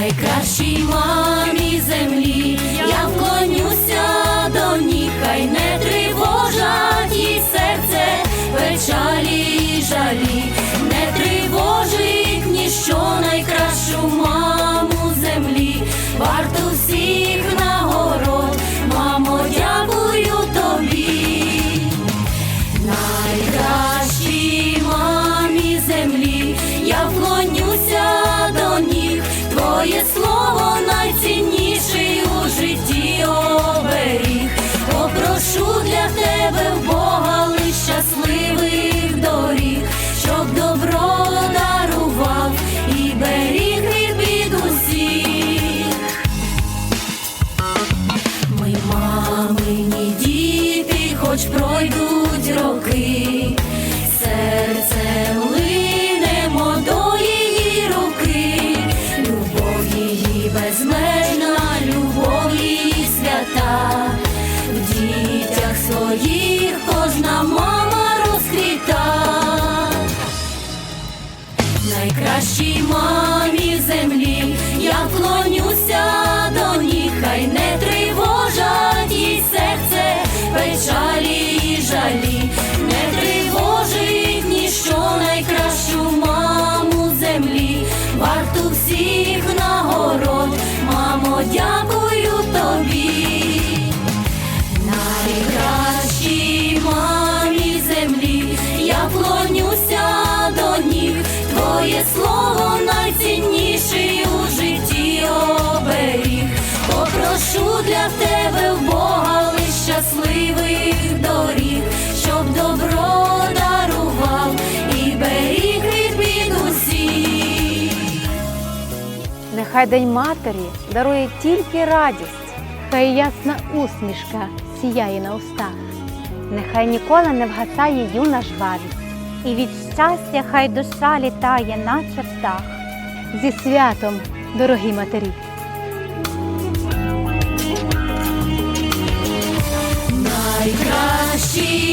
найкращій мамі землі, я вклонюся до ніг, хай не тривожать їй серце, печалі і жалі, пройдуть роки, серцем линемо до її руки, любов її безмежна, любов її свята, в дітях своїх кожна мама розквіта. Найкращій мамі мамо, Нехай День Матері дарує тільки радість, Хай ясна усмішка сіяє на устах. нехай ніколи не вгасає юна жвавість. І від щастя хай душа літає, наче птах. Зі святом, дорогі матері! Найкращій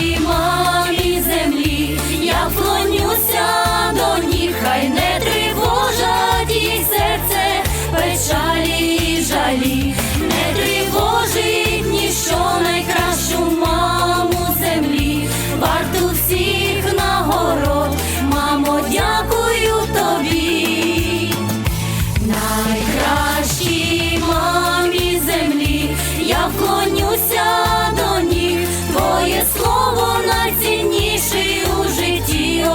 слово найцінніший у житті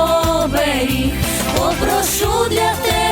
оберіг. Попрошу для тебе.